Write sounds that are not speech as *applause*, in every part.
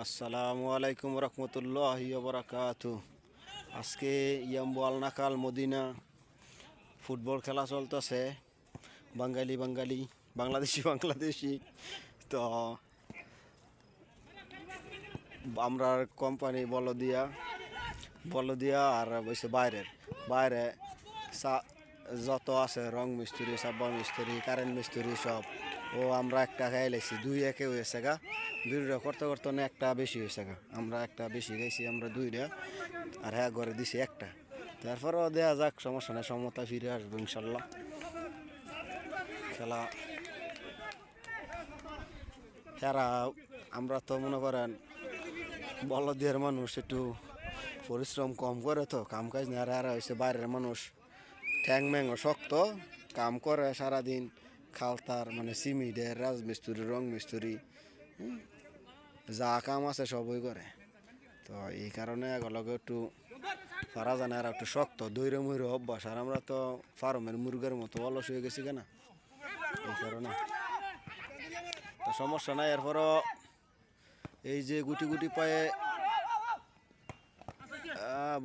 আসসালামু আলাইকুম রহমতুল্লাহ বরাকাত আজকে ইয়াম্বু আলনাকাল মদিনা ফুটবল খেলা চলতেছে। বাঙালি বাঙালি, বাংলাদেশি *laughs* বাংলাদেশি। তো আমরা কোম্পানি বলদিয়া বলদিয়া আর বসে বাইরের। বাইরে যত আছে রং মিস্ত্রি সাব্বা মিস্ত্রি, কারেন্ট মিস্ত্রি সব। ও আমরা একটা খাই লাইছি, দুই একে হয়েছে গা। দুইটা করতে করতে না একটা বেশি হয়েছে গা। আমরা একটা বেশি খাইছি আমরা দুইটা আর হ্যাঁ ঘরে দিছি একটা। তারপরও দেয়া যাক, সমস্যা নেই, সমতা ফিরে আসব ইনশাল্লাহ। খেলা। খেলা আমরা তো মনে করেন বলদের মানুষ একটু পরিশ্রম কম করে তো, কাম কাজ না আর হয়েছে বাইরের মানুষ। ঠ্যাং ম্যাংও শক্ত, কাম করে সারাদিন। খালতার মানে সিমি সিমিডের রাজমিস্ত্রি রং মিস্ত্রি যা কাম আছে সবই করে। তো এই কারণে এগুলোকে একটু পারা জানে আর একটু শক্ত দৈরে মুইরে অভ্যাস। আর আমরা তো ফার্মের মুরগের মতো অলস হয়ে গেছি কেনা? এই কারণে। তো সমস্যা নাই, এরপরও এই যে গুটি গুটি পায়ে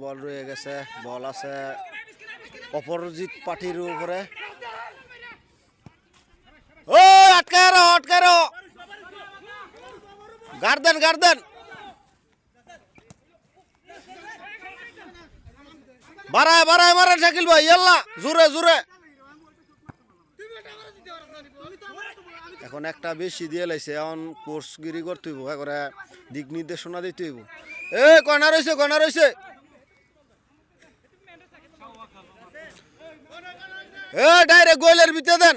বল রয়ে গেছে, বল আছে অপরাজিত পার্টির উপরে ও আটকায় রো আটকায় রো গার্দেন গার্দেন বাড়ায় বাড়ায় মারেন শাকিল ভাই, ইয়াল্লা জোরে জোরে এখন একটা বেশি দিয়ে লাইছে, এখন কোর্সগিরি করতে হইব, একবারে দিক নির্দেশনা দিতে হইব। এ কনা রয়েছে কনা রয়েছে এ, ডাইরেক্ট গোয়েলের ভিতরে দেন।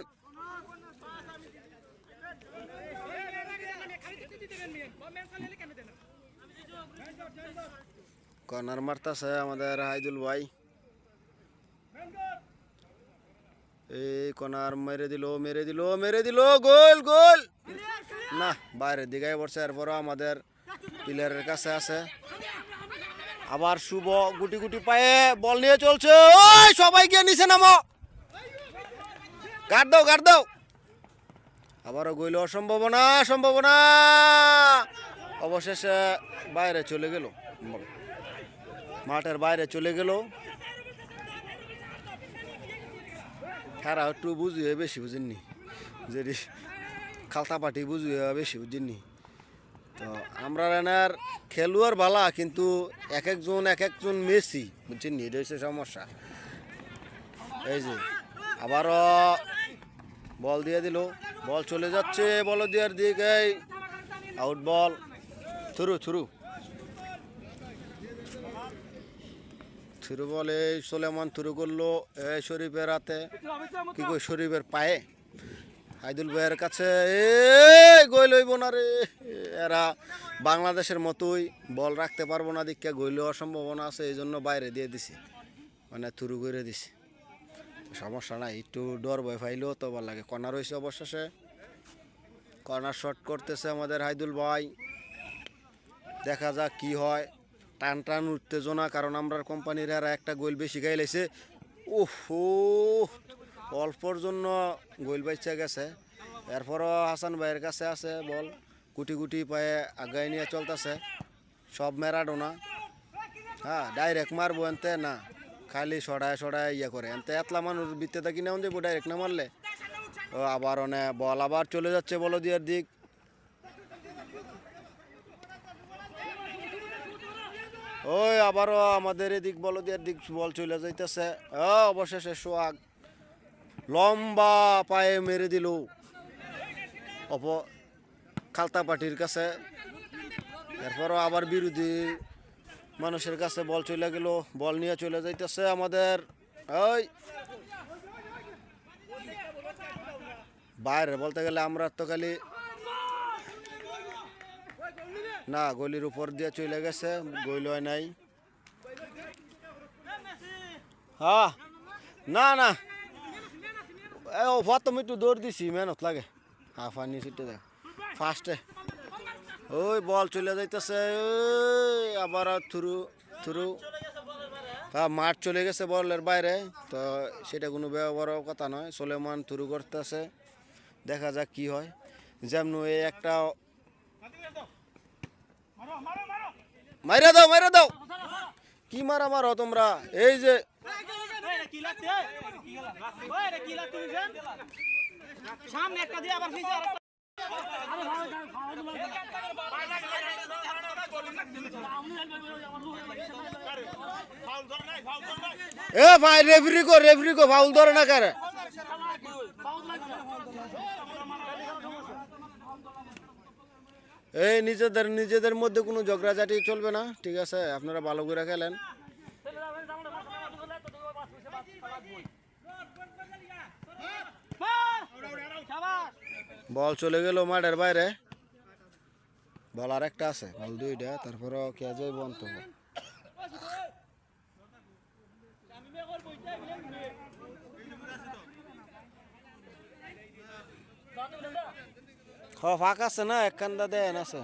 কর্নার মারতাছে আমাদের হাইদুল ভাই। এই কর্নার মেরে দিল মেরে দিল মেরে দিল, গোল গোল। না, বাইরের দিকে পড়ছে, এরপরও আমাদের প্লেয়ারের কাছে আছে। আবার শুভ গুটি গুটি পায়ে বল নিয়ে চলছে। ওই, সবাই গিয়ে নিচে নামো। গাড় দাও গাড় দাও। আবারও গইল সম্ভাবনা সম্ভাবনা। অবশেষে বাইরে চলে গেল। মাঠের বাইরে চলে গেল। তারা একটু বুঝিয়ে বেশি বুঝেননি। যদি খালতা পাটি বুঝিয়ে বেশি বুঝেননি। তো আমরা এনার খেলোয়াড় ভালা কিন্তু এক একজন এক একজন মেসি বুঝছেন এটা হচ্ছে সমস্যা। এই যে, আবারও বল দিয়ে দিল। বল চলে যাচ্ছে বল দেওয়ার দিকে। Out ball through through. Through বলে সোলেমান থ্রু করল, এই শরীফের হাতে। কি কই শরীফের পায়ে? হাইদুল ভাইয়ের কাছে এ গোল হইব না রে। এরা বাংলাদেশের মতোই বল রাখতে পারব না দিকে গোল হওয়ার সম্ভাবনা আছে, এই জন্য বাইরে দিয়ে দিছি। মানে থ্রু করে দিছি। সমস্যা নাই, একটু ডর ভয় ফাইলেও তো ভালো লাগে। কর্নার হয়েছে অবশেষে। কর্নার শট করতেছে আমাদের হাইদুল ভাই। দেখা যাক কি হয়। টান টান উত্তেজনা, কারণ আমরা কোম্পানির আর একটা গোল বেশি গাইলেছে ওহো অল্পর জন্য গোল বাইচা গেছে। এরপরও হাসান ভাইয়ের কাছে আছে বল। কুটি কুটি পায়ে আগাই নিয়ে চলতেছে। সব মেরাডোনা হ্যাঁ ডাইরেক্ট মারবো এনতে না। খালি সড়ায় সড়ায় ইয়ে করে। এনতে এতলা মানুষ বিত্তে থাকি না দেবো ডাইরেক্ট না মারলে। ও আবার অনে বল আবার চলে যাচ্ছে বলদিয়ার দিক। ওই আবারও আমাদের এদিক বলদিয়ার দিক বল চলে যাইতেছে। অবশেষে সোয়াগ লম্বা পায়ে মেরে দিল। অপ খালতা পাটির কাছে। এরপরও আবার বিরোধী মানুষের কাছে বল চলে গেল। বল নিয়ে চলে যাইতেছে আমাদের। ওই বাইরে বলতে গেলে আমরা তো খালি না, গলির উপর দিয়ে চলে গেছে, গইল নাই। হ্যাঁ না না। এ ও প্রথম একটু দৌড় দিছি, মেহনত লাগে। হাফ আনি ছুটে দেখ। ফার্স্টে ওই, বল চলে যাইতেছে আবার থ্রু থ্রু। হ্যাঁ মাঠ চলে গেছে বলের বাইরে, তো সেটা কোনো বড় কথা নয়। সোলেমান থ্রু করতেছে, দেখা যাক কি হয়। যেমন একটা মাইরা দাও মাইরা দাও। কি মারা মারো তোমরা? এই যে এ ভাই রেফারি কো রেফারি কো ফাউল ধরে না কারে? এই নিজেদের নিজেদের মধ্যে কোনো ঝগড়াঝাটি চলবে না, ঠিক আছে? আপনারা ভালো করে খেলেন। বল চলে গেল মাঠের বাইরে। বল আর একটা আছে। বল দুইটা তারপরে কে যাই বন্ত হ ফাঁক আছে না এক কান্দা দেন আছে